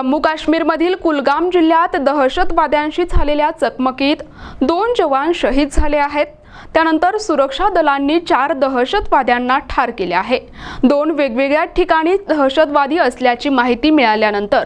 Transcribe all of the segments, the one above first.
जम्मू काश्मीरमधील कुलगाम जिल्ह्यात दहशतवाद्यांशी झालेल्या चकमकीत दोन जवान शहीद झाले आहेत. त्यानंतर सुरक्षा दलांनी चार दहशतवाद्यांना ठार केले आहे. दोन वेगवेगळ्या ठिकाणी दहशतवादी असल्याची माहिती मिळाल्यानंतर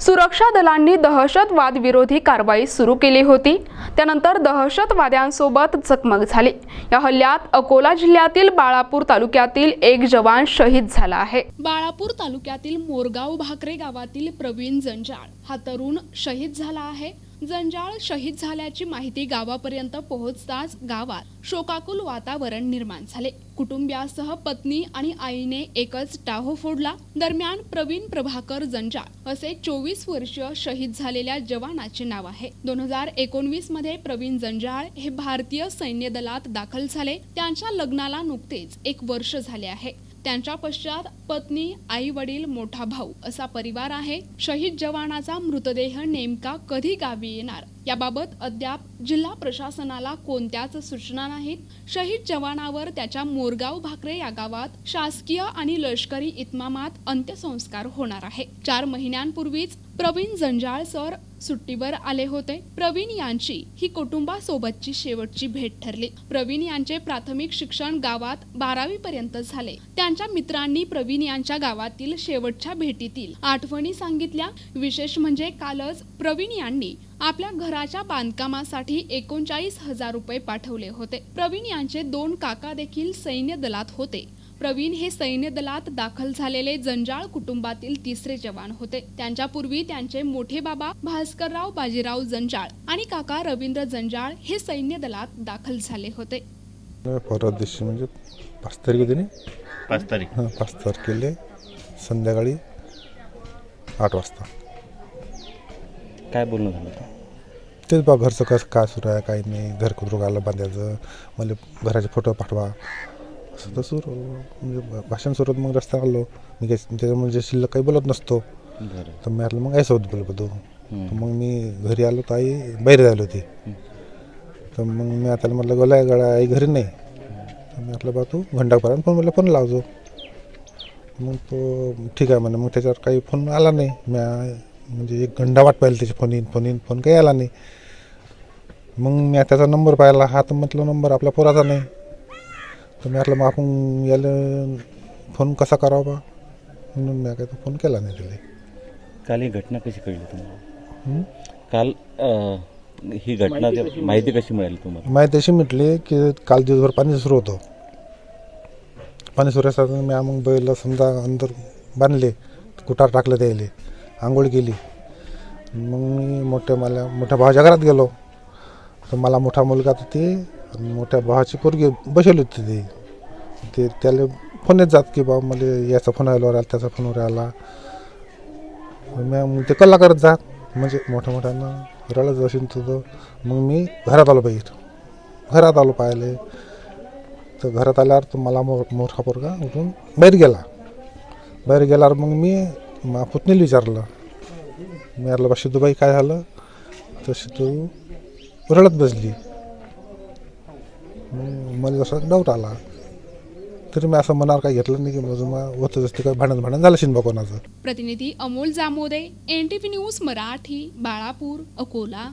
सुरक्षा दलांनी दहशतवाद विरोधी कारवाई सुरू केली होती. त्यानंतर दहशतवाद्यांसोबत चकमक झाली. या हल्ल्यात अकोला जिल्ह्यातील बाळापूर तालुक्यातील एक जवान शहीद झाला आहे. बाळापूर तालुक्यातील मोरगाव भाकरे गावातील प्रवीण जंजाळ हा तरुण शहीद झाला आहे. जंजाळ शहीद झाल्याची माहिती गावापर्यंत पोहोचताच गावात शोकाकुल वातावरण निर्माण झाले. कुटुंबियासह पत्नी आणि आईने एकच टाहो फोडला. दरम्यान प्रवीण प्रभाकर जंजाळ असे चोवीस वर्षीय शहीद झालेल्या जवानाचे नाव आहे. दोन हजार एकोणवीसमध्ये प्रवीण जंजाळ हे भारतीय सैन्य दलात दाखल झाले. त्यांच्या लग्नाला नुकतेच एक वर्ष झाले आहे. त्यांच्या पश्चात पत्नी आई वडील मोठा भाऊ असा परिवार आहे. शहीद जवानाचा मृतदेह नेमका कधी गावी येणार? याबाबत अद्याप जिल्हा प्रशासनाला कोणत्याच सूचना नाहीत. शहीद जवानावर त्याच्या मोरगाव भाकरे या गावात शासकीय आणि लष्करी इतमामात अंत्यसंस्कार होणार आहे. चार महिन्यांपूर्वीच प्रवीण जंजाळ सर सुट्टीवर आले होते. प्रवीण यांची ही कुटुंबासोबतची शेवटची भेट ठरली. प्रवीण यांचे प्राथमिक शिक्षण गावात बारावी पर्यंत झाले. त्यांच्या मित्रांनी प्रवीण यांच्या गावातील शेवटच्या भेटीतील आठवणी सांगितल्या. विशेष म्हणजे कालच प्रवीण यांनी आपल्या घराच्या बांधकामासाठी एकोणचाळीस हजार रुपये पाठवले होते. प्रवीण यांचे दोन काका देखील सैन्य दलात होते. प्रवीण हे सैन्य दलात दाखल झालेले जंजाळ कुटुंबातील तिसरे जवान होते. त्यांच्यापूर्वी त्यांचे मोठे बाबा भास्करराव बाजीराव जंजाळ आणि काका रवींद्र जंजाळ हे सैन्य दलात दाखल झाले होते. परवा दिवशी म्हणजे पाच तारीख होती पाच तारीख. हां पाच तारखेला संध्याकाळी आठ वाजता. काय बोलणं झालं होतं? तेच बा घरचं कसं काय सुरू आहे काय नाही. घर कुत्रुकाला बांधायचं? मला घराचे फोटो पाठवा. असं तर सुरू म्हणजे भाषण सुरू होतं, मग रस्ता आलो मी काही त्याच्यामुळे म्हणजे शिल्लक काही बोलत नसतो. तर मी म्हटलं मग ऐसं होत बोलत होतो मग मी घरी आलो तर आई बाहेर झाली होती. तर मग मी आता म्हटलं गोला गळा आई घरी नाही. तर मी म्हटलं बा तू घंटापर्यंत फोन मला फोन लावतो मग तो ठीक आहे म्हणे मग त्याच्यावर काही फोन आला नाही. म्या म्हणजे एक घंटा वाट पाहिली त्याची फोन येईन फोन येईन फोन काही आला नाही. मग मी त्याचा नंबर पाहिला. हा तर म्हटलं नंबर आपल्या पोराचा नाही. तर मी म्हटलं मग आपण याला फोन कसा करावा बा? म्हणून मी काय तो फोन केला नाही त्याला काल ही घटना कशी कळली तुम्हाला? हं? काल अं, ही घटना जे- माहिती कशी मिळाली तुम्हाला? माहिती अशी म्हटली की काल दिवसभर पाणी सुरू होतं. पाणी सुरू असताना मी मग बैल समजा अंदर बांधले कुटार टाकलं त्याले आंघोळ केली. मग मी मोठ्या मला मोठ्या भावाच्या घरात गेलो. तर मला मोठा मुलगा तर ते आणि मोठ्या भावाची पोरगी बसवली होती ते. ते त्याला फोन येत जात की बा मला याचा फोन आला आला त्याचा फोनवर आला. मग ते कल्ला करत जात म्हणजे मोठ्या मोठ्यानं रडत असेल तुझं मग मी घरात आलो बाहेर. घरात आलो पाहिले तर घरात आल्यावर तो मला मो मोठा पोरगा उठून बाहेर गेला. बाहेर गेल्यावर मग मी मा पुतणीला विचारलं. मी म्हटलं बा सिद्धूबाई काय झालं? तर सिद्धू रडत बसली. मग मला जसं डाऊट आला. तरी मी असं मनावर काय घेतलं नाही की बाजूमा मग होतं जसं काय भांडण भांडण झालं शिनबा कोणाचं प्रतिनिधी Amol Jamode N T V news Marathi Balapur Akola.